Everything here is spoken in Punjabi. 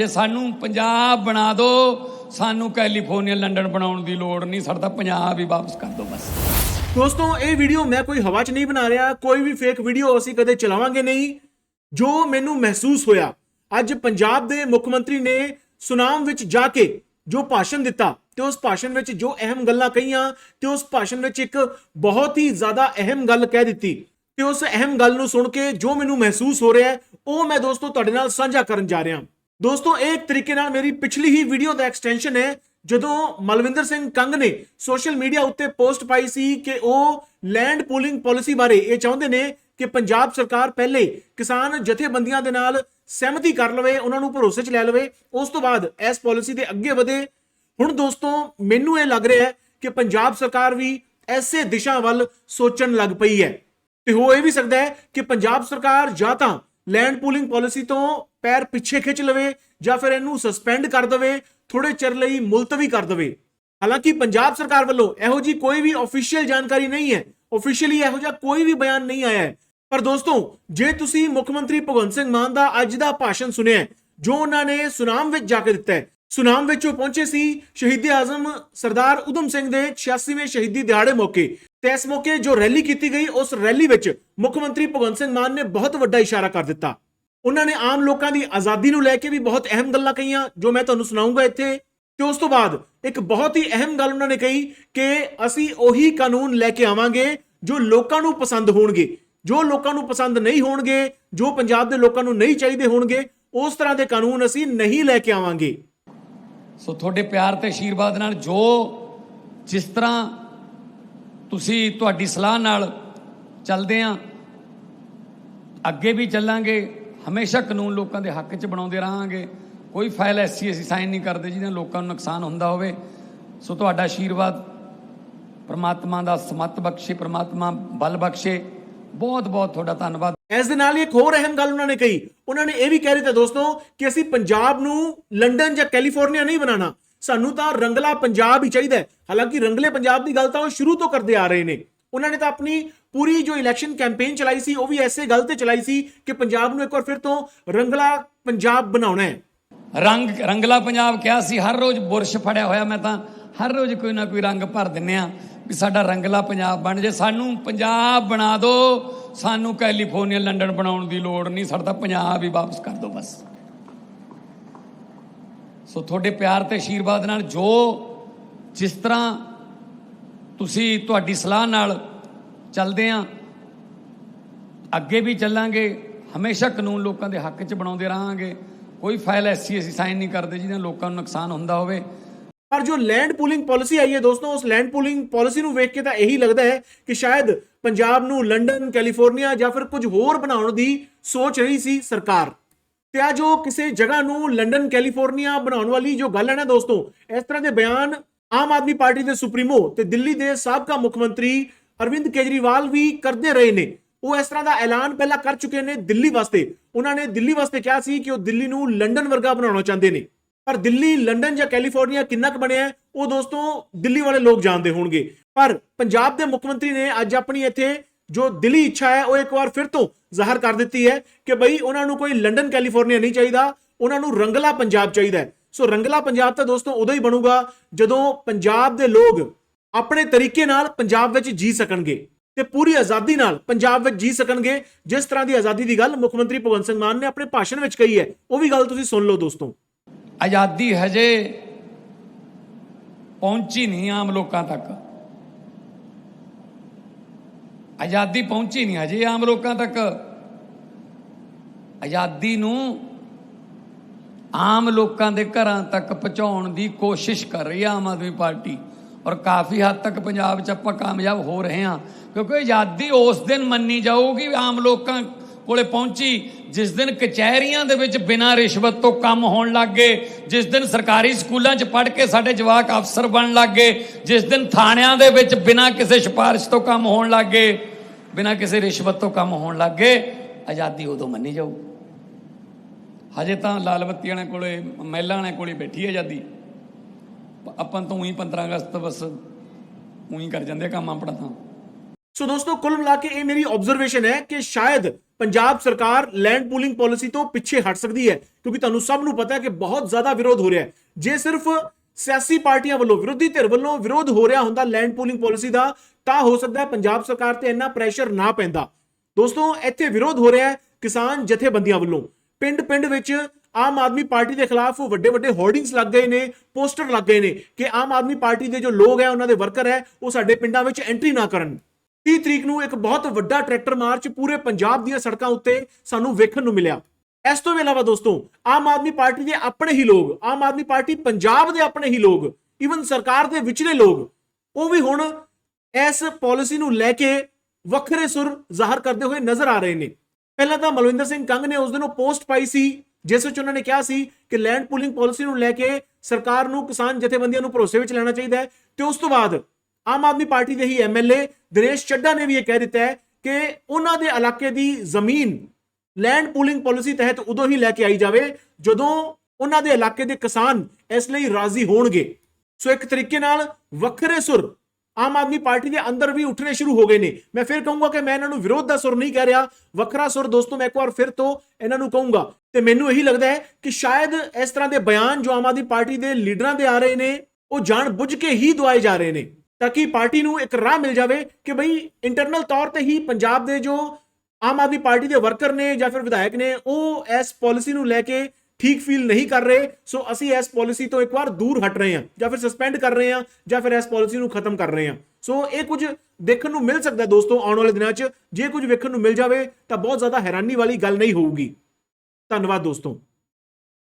ਜੇ ਸਾਨੂੰ ਪੰਜਾਬ ਬਣਾ ਦਿਓ ਸਾਨੂੰ ਕੈਲੀਫੋਰਨੀਆ, ਲੰਡਨ ਬਣਾਉਣ ਦੀ ਲੋੜ ਨਹੀਂ। ਸਾਡਾ ਪੰਜਾਬ ਹੀ ਵਾਪਸ ਕਰ ਦਿਓ ਬਸ। ਦੋਸਤੋ, ਇਹ ਵੀਡੀਓ ਮੈਂ ਕੋਈ ਹਵਾ 'ਚ ਨਹੀਂ ਬਣਾ ਰਿਹਾ, ਕੋਈ ਵੀ ਫੇਕ ਵੀਡੀਓ ਅਸੀਂ ਕਦੇ ਚਲਾਵਾਂਗੇ ਨਹੀਂ। ਜੋ ਮੈਨੂੰ ਮਹਿਸੂਸ ਹੋਇਆ, ਅੱਜ ਪੰਜਾਬ ਦੇ ਮੁੱਖ ਮੰਤਰੀ ਨੇ ਸੁਨਾਮ ਵਿੱਚ ਜਾ ਕੇ ਜੋ ਭਾਸ਼ਣ ਦਿੱਤਾ ਤੇ ਉਸ ਭਾਸ਼ਣ ਵਿੱਚ ਜੋ ਅਹਿਮ ਗੱਲਾਂ ਕਹੀਆਂ ਤੇ ਉਸ ਭਾਸ਼ਣ ਵਿੱਚ ਇੱਕ ਬਹੁਤ ਹੀ ਜ਼ਿਆਦਾ ਅਹਿਮ ਗੱਲ ਕਹਿ ਦਿੱਤੀ ਤੇ ਉਸ ਅਹਿਮ ਗੱਲ ਨੂੰ ਸੁਣ ਕੇ ਜੋ ਮੈਨੂੰ ਮਹਿਸੂਸ ਹੋ ਰਿਹਾ, ਉਹ ਮੈਂ ਦੋਸਤੋ ਤੁਹਾਡੇ ਨਾਲ ਸਾਂਝਾ ਕਰਨ ਜਾ ਰਿਹਾ। ਦੋਸਤੋ, ਇਹ ਇੱਕ ਤਰੀਕੇ ਨਾਲ ਮੇਰੀ ਪਿਛਲੀ ਹੀ ਵੀਡੀਓ ਦਾ ਐਕਸਟੈਂਸ਼ਨ ਹੈ, ਜਦੋਂ ਮਲਵਿੰਦਰ ਸਿੰਘ ਕੰਗ ਨੇ ਸੋਸ਼ਲ ਮੀਡੀਆ ਉੱਤੇ ਪੋਸਟ ਪਾਈ ਸੀ ਕਿ ਉਹ ਲੈਂਡ ਪੂਲਿੰਗ ਪਾਲਿਸੀ ਬਾਰੇ ਇਹ ਚਾਹੁੰਦੇ ਨੇ ਕਿ ਪੰਜਾਬ ਸਰਕਾਰ ਪਹਿਲੇ ਕਿਸਾਨ ਜਥੇਬੰਦੀਆਂ ਦੇ ਨਾਲ ਸਹਿਮਤੀ ਕਰ ਲਵੇ, ਉਹਨਾਂ ਨੂੰ ਭਰੋਸੇ 'ਚ ਲੈ ਲਵੇ। ਉਸ ਤੋਂ ਬਾਅਦ ਇਸ ਪਾਲਿਸੀ ਦੇ ਅੱਗੇ ਵਧੇ। ਹੁਣ ਦੋਸਤੋ, ਮੈਨੂੰ ਇਹ ਲੱਗ ਰਿਹਾ ਹੈ ਕਿ ਪੰਜਾਬ ਸਰਕਾਰ ਵੀ ਐਸੇ ਦਿਸ਼ਾ ਵੱਲ ਸੋਚਣ ਲੱਗ ਪਈ ਹੈ। ਤੇ ਹੋ ਇਹ ਵੀ ਸਕਦਾ ਹੈ ਕਿ ਪੰਜਾਬ ਸਰਕਾਰ ਜਾਂ ਤਾਂ ਲੈਂਡ ਪੂਲਿੰਗ ਪਾਲਿਸੀ ਤੋਂ ਪੈਰ ਪਿੱਛੇ ਖਿੱਚ ਲਵੇ ਜਾਂ ਫਿਰ ਇਹਨੂੰ ਸਸਪੈਂਡ ਕਰ ਦੇਵੇ ਥੋੜੇ ਚਿਰ ਲਈ ਮੁਲਤਵੀ ਕਰ ਦੇਵੇ। ਹਾਲਾਂਕਿ ਪੰਜਾਬ ਸਰਕਾਰ ਵੱਲੋਂ ਇਹੋ ਜੀ ਕੋਈ ਵੀ ਅਫੀਸ਼ੀਅਲ ਜਾਣਕਾਰੀ ਨਹੀਂ ਹੈ। ਅਫੀਸ਼ੀਅਲੀ ਇਹੋ ਜਿਹਾ ਕੋਈ ਵੀ ਬਿਆਨ ਨਹੀਂ ਆਇਆ ਹੈ। ਪਰ ਦੋਸਤੋ, ਜੇ ਤੁਸੀਂ ਮੁੱਖ ਮੰਤਰੀ ਭਗਵੰਤ ਸਿੰਘ ਮਾਨ ਦਾ ਅੱਜ ਦਾ ਭਾਸ਼ਣ ਸੁਣਿਆ ਜੋ ਉਹਨਾਂ ਨੇ ਸੁਨਾਮ ਵਿੱਚ ਜਾ ਕੇ ਦਿੱਤਾ ਹੈ, ਸੁਨਾਮ ਵਿੱਚ ਉਹ ਪਹੁੰਚੇ ਸੀ ਸ਼ਹੀਦ ਆਜ਼ਮ ਸਰਦਾਰ ਉਦਮ ਸਿੰਘ ਦੇ 86ਵੇਂ ਸ਼ਹੀਦੀ ਦਿਹਾੜੇ ਮੌਕੇ। ਤੇ ਇਸ ਮੌਕੇ ਜੋ ਰੈਲੀ ਕੀਤੀ ਗਈ, ਉਸ ਰੈਲੀ ਵਿੱਚ ਮੁੱਖ ਮੰਤਰੀ ਭਗਵੰਤ ਸਿੰਘ ਮਾਨ ਨੇ ਬਹੁਤ ਵੱਡਾ ਇਸ਼ਾਰਾ ਕਰ ਦਿੱਤਾ। ਉਹਨਾਂ ਨੇ ਆਮ ਲੋਕਾਂ ਦੀ ਆਜ਼ਾਦੀ ਨੂੰ ਲੈ ਕੇ ਵੀ ਬਹੁਤ ਅਹਿਮ ਗੱਲਾਂ ਕਹੀਆਂ, ਜੋ ਮੈਂ ਤੁਹਾਨੂੰ ਸੁਣਾਉਂਗਾ ਇੱਥੇ। ਤੇ ਉਸ ਤੋਂ ਬਾਅਦ ਇੱਕ ਬਹੁਤ ਹੀ ਅਹਿਮ ਗੱਲ ਉਹਨਾਂ ਨੇ ਕਹੀ ਕਿ ਅਸੀਂ ਉਹੀ ਕਾਨੂੰਨ ਲੈ ਕੇ ਆਵਾਂਗੇ ਜੋ ਲੋਕਾਂ ਨੂੰ ਪਸੰਦ ਹੋਣਗੇ। ਜੋ ਲੋਕਾਂ ਨੂੰ ਪਸੰਦ ਨਹੀਂ ਹੋਣਗੇ, ਜੋ ਪੰਜਾਬ ਦੇ ਲੋਕਾਂ ਨੂੰ ਨਹੀਂ ਚਾਹੀਦੇ ਹੋਣਗੇ, ਉਸ ਤਰ੍ਹਾਂ ਦੇ ਕਾਨੂੰਨ ਅਸੀਂ ਨਹੀਂ ਲੈ ਕੇ ਆਵਾਂਗੇ। ਸੋ ਤੁਹਾਡੇ ਪਿਆਰ ਤੇ ਆਸ਼ੀਰਵਾਦ ਨਾਲ ਜੋ ਜਿਸ ਤਰ੍ਹਾਂ ਤੁਸੀਂ ਤੁਹਾਡੀ ਸਲਾਹ ਨਾਲ ਚੱਲਦੇ ਆ। ਅੱਗੇ ਵੀ ਚੱਲਾਂਗੇ। ਹਮੇਸ਼ਾ ਕਾਨੂੰਨ ਲੋਕਾਂ ਦੇ ਹੱਕ 'ਚ ਬਣਾਉਂਦੇ ਰਹਾਂਗੇ। ਕੋਈ ਫਾਈਲ ਐਸੀ ਅਸੀਂ ਸਾਈਨ ਨਹੀਂ ਕਰਦੇ ਜਿਹਦੇ ਲੋਕਾਂ ਨੂੰ ਨੁਕਸਾਨ ਹੁੰਦਾ ਹੋਵੇ। ਸੋ ਤੁਹਾਡਾ ਆਸ਼ੀਰਵਾਦ ਪਰਮਾਤਮਾ ਦਾ ਸਮਤ ਬਖਸ਼ੇ, ਪਰਮਾਤਮਾ ਬਲ ਬਖਸ਼ੇ। ਬਹੁਤ ਬਹੁਤ ਤੁਹਾਡਾ ਧੰਨਵਾਦ। ਇਸ ਦੇ ਨਾਲ ਹੀ ਇੱਕ ਹੋਰ ਅਹਿਮ ਗੱਲ ਉਹਨਾਂ ਨੇ ਕਹੀ। ਉਹਨਾਂ ਨੇ ਇਹ ਵੀ ਕਹਿ ਦਿੱਤਾ, ਦੋਸਤੋ, ਕਿ ਅਸੀਂ ਪੰਜਾਬ ਨੂੰ ਲੰਡਨ ਜਾਂ ਕੈਲੀਫੋਰਨੀਆ ਨਹੀਂ ਬਣਾਉਣਾ। ਸਾਨੂੰ ਤਾਂ ਰੰਗਲਾ ਪੰਜਾਬ ਹੀ ਚਾਹੀਦਾ ਹਾਲਾਂਕਿ ਰੰਗਲੇ ਪੰਜਾਬ ਦੀ ਗੱਲ ਤਾਂ ਉਹ ਸ਼ੁਰੂ ਤੋਂ ਕਰਦੇ ਆ ਰਹੇ ਨੇ। ਉਹਨਾਂ ਨੇ ਤਾਂ ਆਪਣੀ ਪੂਰੀ ਜੋ ਇਲੈਕਸ਼ਨ ਕੈਂਪੇਨ ਚਲਾਈ ਸੀ, ਉਹ ਵੀ ਐਸੇ ਗੱਲ ਤੇ ਚਲਾਈ ਸੀ ਕਿ ਪੰਜਾਬ ਨੂੰ ਇੱਕ ਵਾਰ ਫਿਰ ਤੋਂ ਰੰਗਲਾ ਪੰਜਾਬ ਬਣਾਉਣਾ ਹੈ। ਰੰਗ, ਰੰਗਲਾ ਪੰਜਾਬ ਕਿਹਾ ਸੀ, ਹਰ ਰੋਜ਼ ਬੁਰਸ਼ ਫੜਿਆ ਹੋਇਆ, ਮੈਂ ਤਾਂ ਹਰ ਰੋਜ਼ ਕੋਈ ਨਾ ਕੋਈ ਰੰਗ ਭਰ ਦਿੰਨੇ ਆ ਵੀ ਸਾਡਾ ਰੰਗਲਾ ਪੰਜਾਬ ਬਣ ਜੇ। ਸਾਨੂੰ ਪੰਜਾਬ ਬਣਾ ਦਿਓ, ਸਾਨੂੰ ਕੈਲੀਫੋਰਨੀਆ, ਲੰਡਨ ਬਣਾਉਣ ਦੀ ਲੋੜ ਨਹੀਂ, ਸਾਡਾ ਤਾਂ ਪੰਜਾਬ ਹੀ ਵਾਪਸ ਕਰ ਦਿਓ ਬਸ। ਸੋ ਤੁਹਾਡੇ ਪਿਆਰ ਤੇ ਆਸ਼ੀਰਵਾਦ ਨਾਲ ਜੋ ਜਿਸ ਤਰ੍ਹਾਂ ਤੁਸੀਂ ਤੁਹਾਡੀ ਸਲਾਹ ਨਾਲ ਚੱਲਦੇ ਆ, ਅੱਗੇ ਵੀ ਚੱਲਾਂਗੇ, ਹਮੇਸ਼ਾ ਕਾਨੂੰਨ ਲੋਕਾਂ ਦੇ ਹੱਕ 'ਚ ਬਣਾਉਂਦੇ ਰਹਾਂਗੇ, ਕੋਈ ਫਾਈਲ ਐਸੀ ਅਸੀਂ ਸਾਈਨ ਨਹੀਂ ਕਰਦੇ ਜਿਹਨਾਂ ਲੋਕਾਂ ਨੂੰ ਨੁਕਸਾਨ ਹੁੰਦਾ ਹੋਵੇ। ਪਰ ਜੋ ਲੈਂਡ ਪੂਲਿੰਗ ਪਾਲਿਸੀ ਆਈ ਹੈ ਦੋਸਤੋ, ਉਸ ਲੈਂਡ ਪੂਲਿੰਗ ਪਾਲਿਸੀ ਨੂੰ ਵੇਖ ਕੇ ਤਾਂ ਇਹੀ ਲੱਗਦਾ ਹੈ ਕਿ ਸ਼ਾਇਦ ਪੰਜਾਬ ਨੂੰ ਲੰਡਨ ਕੈਲੀਫੋਰਨੀਆ ਜਾਂ ਫਿਰ ਕੁਝ ਹੋਰ ਬਣਾਉਣ ਦੀ ਸੋਚ ਰਹੀ ਸੀ ਸਰਕਾਰ। ਤੇ ਆ ਜੋ ਕਿਸੇ ਜਗ੍ਹਾ ਨੂੰ ਲੰਡਨ, ਕੈਲੀਫੋਰਨੀਆ ਬਣਾਉਣ ਵਾਲੀ ਜੋ ਗੱਲ ਹੈ ਨਾ ਦੋਸਤੋ, ਇਸ ਤਰ੍ਹਾਂ ਦੇ ਬਿਆਨ ਆਮ ਆਦਮੀ ਪਾਰਟੀ ਦੇ ਸੁਪਰੀਮੋ ਤੇ ਦਿੱਲੀ ਦੇ ਸਾਬਕਾ ਮੁੱਖ ਮੰਤਰੀ ਅਰਵਿੰਦ ਕੇਜਰੀਵਾਲ ਵੀ ਕਰਦੇ ਰਹੇ ਨੇ। ਉਹ ਇਸ ਤਰ੍ਹਾਂ ਦਾ ਐਲਾਨ ਪਹਿਲਾਂ ਕਰ ਚੁੱਕੇ ਨੇ ਦਿੱਲੀ ਵਾਸਤੇ। ਉਹਨਾਂ ਨੇ ਦਿੱਲੀ ਵਾਸਤੇ ਕਿਹਾ ਸੀ ਕਿ ਉਹ ਦਿੱਲੀ ਨੂੰ ਲੰਡਨ ਵਰਗਾ ਬਣਾਉਣਾ ਚਾਹੁੰਦੇ ਨੇ। ਪਰ ਦਿੱਲੀ, ਲੰਡਨ ਜਾਂ ਕੈਲੀਫੋਰਨੀਆ ਕਿੰਨਾ ਕੁ ਬਣਿਆ, ਉਹ ਦੋਸਤੋ ਦਿੱਲੀ ਵਾਲੇ ਲੋਕ ਜਾਣਦੇ ਹੋਣਗੇ। ਪਰ ਪੰਜਾਬ ਦੇ ਮੁੱਖ ਮੰਤਰੀ ਨੇ ਅੱਜ ਆਪਣੀ ਇੱਥੇ ਜੋ ਦਿਲੀ ਇੱਛਾ ਹੈ, ਉਹ ਇੱਕ ਵਾਰ ਫਿਰ ਤੋਂ ਜ਼ਾਹਰ ਕਰ ਦਿੱਤੀ ਹੈ ਕਿ ਬਈ ਉਹਨਾਂ ਨੂੰ ਕੋਈ ਲੰਡਨ, ਕੈਲੀਫੋਰਨੀਆ ਨਹੀਂ ਚਾਹੀਦਾ, ਉਹਨਾਂ ਨੂੰ ਰੰਗਲਾ ਪੰਜਾਬ ਚਾਹੀਦਾ ਸੋ ਰੰਗਲਾ ਪੰਜਾਬ ਤਾਂ ਦੋਸਤੋ ਉਦੋਂ ਹੀ ਬਣੂਗਾ ਜਦੋਂ ਪੰਜਾਬ ਦੇ ਲੋਕ ਆਪਣੇ ਤਰੀਕੇ ਨਾਲ ਪੰਜਾਬ ਵਿੱਚ ਜੀ ਸਕਣਗੇ ਤੇ ਪੂਰੀ ਆਜ਼ਾਦੀ ਨਾਲ ਪੰਜਾਬ ਵਿੱਚ ਜੀ ਸਕਣਗੇ। ਜਿਸ ਤਰ੍ਹਾਂ ਦੀ ਆਜ਼ਾਦੀ ਦੀ ਗੱਲ ਮੁੱਖ ਮੰਤਰੀ ਭਗਵੰਤ ਸਿੰਘ ਮਾਨ ਨੇ ਆਪਣੇ ਭਾਸ਼ਣ ਵਿੱਚ ਕਹੀ ਹੈ, ਉਹ ਵੀ ਗੱਲ ਤੁਸੀਂ ਸੁਣ ਲਓ ਦੋਸਤੋ। ਆਜ਼ਾਦੀ ਹਜੇ ਪਹੁੰਚੀ ਨਹੀਂ ਆਮ ਲੋਕਾਂ ਤੱਕ। ਆਜ਼ਾਦੀ ਪਹੁੰਚੀ ਨਹੀਂ ਅਜੇ ਆਮ ਲੋਕਾਂ ਤੱਕ। ਆਜ਼ਾਦੀ ਨੂੰ ਆਮ ਲੋਕਾਂ ਦੇ ਘਰਾਂ ਤੱਕ ਪਹੁੰਚਾਉਣ ਦੀ ਕੋਸ਼ਿਸ਼ ਕਰ ਰਹੀ ਹੈ ਆਮ ਆਦਮੀ ਪਾਰਟੀ। ਔਰ ਕਾਫੀ ਹੱਦ ਤੱਕ ਪੰਜਾਬ 'ਚ ਆਪਾਂ ਕਾਮਯਾਬ ਹੋ ਰਹੇ ਹਾਂ। ਕਿਉਂਕਿ ਆਜ਼ਾਦੀ ਉਸ ਦਿਨ ਮੰਨੀ ਜਾਊਗੀ ਆਮ ਲੋਕਾਂ ਕੋਲੇ ਪਹੁੰਚੀ, ਜਿਸ ਦਿਨ ਕਚਹਿਰੀਆਂ ਦੇ ਵਿੱਚ ਬਿਨਾਂ ਰਿਸ਼ਵਤ ਤੋਂ ਕੰਮ ਹੋਣ ਲੱਗ ਗਏ, ਜਿਸ ਦਿਨ ਸਰਕਾਰੀ ਸਕੂਲਾਂ 'ਚ ਪੜ੍ਹ ਕੇ ਸਾਡੇ ਜਵਾਕ ਅਫਸਰ ਬਣਨ ਗਏ, ਜਿਸ ਦਿਨ ਥਾਣਿਆਂ ਦੇ ਵਿੱਚ ਬਿਨਾਂ ਕਿਸੇ ਸਿਫਾਰਿਸ਼ ਤੋਂ ਕੰਮ ਹੋਣ ਲੱਗ ਗਏ। ਬਿਨਾਂ ਕਿਸੇ ਰਿਸ਼ਵਤ ਤੋਂ ਕੰਮ ਹੋਣ ਲੱਗੇ ਆਜ਼ਾਦੀ ਉਦੋਂ ਮੰਨੀ ਜਾਊ। ਹਜੇ ਤਾਂ ਲਾਲ ਬੱਤੀ ਵਾਲਿਆਂ ਕੋਲੇ, ਮਹਿਲਾ ਵਾਲਿਆਂ ਕੋਲੇ ਬੈਠੀ ਆਜ਼ਾਦੀ। ਆਪਾਂ ਤਾਂ ਉਹੀ 15 ਅਗਸਤ ਬਸ ਉਹੀ ਕਰ ਜਾਂਦੇ ਆ ਕੰਮ ਆਪਣਾ ਤਾਂ। ਸੋ ਦੋਸਤੋ, ਕੁੱਲ ਮਿਲਾ ਕੇ ਇਹ ਮੇਰੀ ਆਬਜ਼ਰਵੇਸ਼ਨ ਹੈ ਕਿ ਸ਼ਾਇਦ ਪੰਜਾਬ ਸਰਕਾਰ ਲੈਂਡ ਪੂਲਿੰਗ ਪਾਲਿਸੀ ਤੋਂ ਪਿੱਛੇ ਹਟ ਸਕਦੀ ਹੈ, ਕਿਉਂਕਿ ਤੁਹਾਨੂੰ ਸਭ ਨੂੰ ਪਤਾ ਹੈ ਕਿ ਬਹੁਤ ਜ਼ਿਆਦਾ ਵਿਰੋਧ ਹੋ ਰਿਹਾ ਹੈ। ਜੇ ਸਿਰਫ ਸਿਆਸੀ ਪਾਰਟੀਆਂ ਵੱਲੋਂ, ਵਿਰੋਧੀ ਧਿਰ ਵੱਲੋਂ ਵਿਰੋਧ ਹੋ ਰਿਹਾ ਹੁੰਦਾ ਲੈਂਡ ਪੂਲਿੰਗ ਪਾਲਿਸੀ ਦਾ, ਤਾਂ ਹੋ ਸਕਦਾ ਹੈ ਪੰਜਾਬ ਸਰਕਾਰ ਤੇ ਇੰਨਾ ਪ੍ਰੈਸ਼ਰ ਨਾ ਪੈਂਦਾ। ਦੋਸਤੋ, ਇੱਥੇ ਵਿਰੋਧ ਹੋ ਰਿਹਾ ਹੈ ਕਿਸਾਨ ਜਥੇਬੰਦੀਆਂ ਵੱਲੋਂ। ਪਿੰਡ-ਪਿੰਡ ਵਿੱਚ ਆਮ ਆਦਮੀ ਪਾਰਟੀ ਦੇ ਖਿਲਾਫ ਵੱਡੇ ਵੱਡੇ ਹੋਰਡਿੰਗਸ ਲੱਗ ਗਏ ਨੇ ਪੋਸਟਰ ਲੱਗ ਗਏ ਨੇ ਕਿ ਆਮ ਆਦਮੀ ਪਾਰਟੀ ਦੇ ਜੋ ਲੋਕ ਹੈ, ਉਹਨਾਂ ਦੇ ਵਰਕਰ ਹੈ, ਉਹ ਸਾਡੇ ਪਿੰਡਾਂ ਵਿੱਚ ਐਂਟਰੀ ਨਾ ਕਰਨ। 30 ਤਰੀਕ ਨੂੰ ਇੱਕ ਬਹੁਤ ਵੱਡਾ ਟਰੈਕਟਰ ਮਾਰਚ ਪੂਰੇ ਪੰਜਾਬ ਦੀਆਂ ਸੜਕਾਂ ਉੱਤੇ ਸਾਨੂੰ ਵੇਖਣ ਨੂੰ ਮਿਲਿਆ। ਇਸ ਤੋਂ ਵੀ ਇਲਾਵਾ ਦੋਸਤੋ, ਆਮ ਆਦਮੀ ਪਾਰਟੀ ਦੇ ਆਪਣੇ ਹੀ ਲੋਕ, ਆਮ ਆਦਮੀ ਪਾਰਟੀ ਪੰਜਾਬ ਦੇ ਆਪਣੇ ਹੀ ਲੋਕ ਇਵਨ ਸਰਕਾਰ ਦੇ ਵਿਚਲੇ ਲੋਕ, ਉਹ ਵੀ ਹੁਣ ਇਸ ਪਾਲਿਸੀ ਨੂੰ ਲੈ ਕੇ ਵੱਖਰੇ ਸੁਰ ਜ਼ਾਹਰ ਕਰਦੇ ਹੋਏ ਨਜ਼ਰ ਆ ਰਹੇ ਨੇ। ਪਹਿਲਾਂ ਤਾਂ ਮਲਵਿੰਦਰ ਸਿੰਘ ਕੰਗ ਨੇ ਉਸ ਦਿਨ ਉਹ ਪੋਸਟ ਪਾਈ ਸੀ, ਜਿਸ ਵਿੱਚ ਉਹਨਾਂ ਨੇ ਕਿਹਾ ਸੀ ਕਿ ਲੈਂਡ ਪੂਲਿੰਗ ਪਾਲਿਸੀ ਨੂੰ ਲੈ ਕੇ ਸਰਕਾਰ ਨੂੰ, ਕਿਸਾਨ ਜਥੇਬੰਦੀਆਂ ਨੂੰ ਭਰੋਸੇ ਵਿੱਚ ਲੈਣਾ ਚਾਹੀਦਾ ਹੈ। ਤੇ ਉਸ ਤੋਂ ਬਾਅਦ ਆਮ ਆਦਮੀ ਪਾਰਟੀ ਦੇ ਹੀ ਐਮਐਲਏ ਦਿਨੇਸ਼ ਚੱਡਾ ਨੇ ਵੀ ਇਹ ਕਹਿ ਦਿੱਤਾ ਹੈ ਕਿ ਉਹਨਾਂ ਦੇ ਇਲਾਕੇ ਦੀ ਜ਼ਮੀਨ ਲੈਂਡ ਪੂਲਿੰਗ ਪਾਲਿਸੀ ਤਹਿਤ ਉਦੋਂ ਹੀ ਲੈ ਕੇ ਆਈ ਜਾਵੇ ਜਦੋਂ ਉਹਨਾਂ ਦੇ ਇਲਾਕੇ ਦੇ ਕਿਸਾਨ ਇਸ ਲਈ ਰਾਜ਼ੀ ਹੋਣਗੇ। ਸੋ ਇੱਕ ਤਰੀਕੇ ਨਾਲ ਵੱਖਰੇ ਸੁਰ ਆਮ ਆਦਮੀ ਪਾਰਟੀ ਦੇ ਅੰਦਰ ਵੀ ਉੱਠਣੇ ਸ਼ੁਰੂ ਹੋ ਗਏ ਨੇ। ਮੈਂ ਫਿਰ ਕਹੂੰਗਾ ਕਿ ਮੈਂ ਇਹਨਾਂ ਨੂੰ ਵਿਰੋਧ ਦਾ ਸੁਰ ਨਹੀਂ ਕਹਿ ਰਿਹਾ। ਵੱਖਰਾ ਸੁਰ ਦੋਸਤੋ, ਮੈਂ ਇੱਕ ਵਾਰ ਫਿਰ ਤੋਂ ਇਹਨਾਂ ਨੂੰ ਕਹੂੰਗਾ। ਤੇ ਮੈਨੂੰ ਇਹੀ ਲੱਗਦਾ ਹੈ ਕਿ ਸ਼ਾਇਦ ਇਸ ਤਰ੍ਹਾਂ ਦੇ ਬਿਆਨ ਜੋ ਆਮ ਆਦਮੀ ਪਾਰਟੀ ਦੇ ਲੀਡਰਾਂ ਦੇ ਆ ਰਹੇ ਨੇ, ਉਹ ਜਾਣ ਬੁੱਝ ਕੇ ਹੀ ਦਵਾਏ ਜਾ ਰਹੇ ਨੇ। ਤਾਂ ਕਿ ਪਾਰਟੀ ਨੂੰ ਇੱਕ ਰਾਹ ਮਿਲ ਜਾਵੇ ਕਿ ਬਈ ਇੰਟਰਨਲ ਤੌਰ ਤੇ ਹੀ ਪੰਜਾਬ ਦੇ ਜੋ ਆਮ ਆਦਮੀ ਪਾਰਟੀ ਦੇ ਵਰਕਰ ਨੇ ਜਾਂ ਫਿਰ ਵਿਧਾਇਕ ਨੇ, ਉਹ ਇਸ ਪਾਲਿਸੀ ਨੂੰ ਲੈ ਕੇ ਠੀਕ ਫੀਲ ਨਹੀਂ ਕਰ ਰਹੇ। ਸੋ ਅਸੀਂ ਇਸ ਪਾਲਿਸੀ ਤੋਂ ਇੱਕ ਵਾਰ ਦੂਰ ਹਟ ਰਹੇ ਹਾਂ ਜਾਂ ਫਿਰ ਸਸਪੈਂਡ ਕਰ ਰਹੇ ਹਾਂ ਜਾਂ ਫਿਰ ਇਸ ਪਾਲਿਸੀ ਨੂੰ ਖਤਮ ਕਰ ਰਹੇ ਹਾਂ। ਸੋ ਇਹ ਕੁਝ ਦੇਖਣ ਨੂੰ ਮਿਲ ਸਕਦਾ ਦੋਸਤੋ ਆਉਣ ਵਾਲੇ ਦਿਨਾਂ 'ਚ। ਜੇ ਕੁਝ ਵੇਖਣ ਨੂੰ ਮਿਲ ਜਾਵੇ ਤਾਂ ਬਹੁਤ ਜ਼ਿਆਦਾ ਹੈਰਾਨੀ ਵਾਲੀ ਗੱਲ ਨਹੀਂ ਹੋਊਗੀ। ਧੰਨਵਾਦ ਦੋਸਤੋ।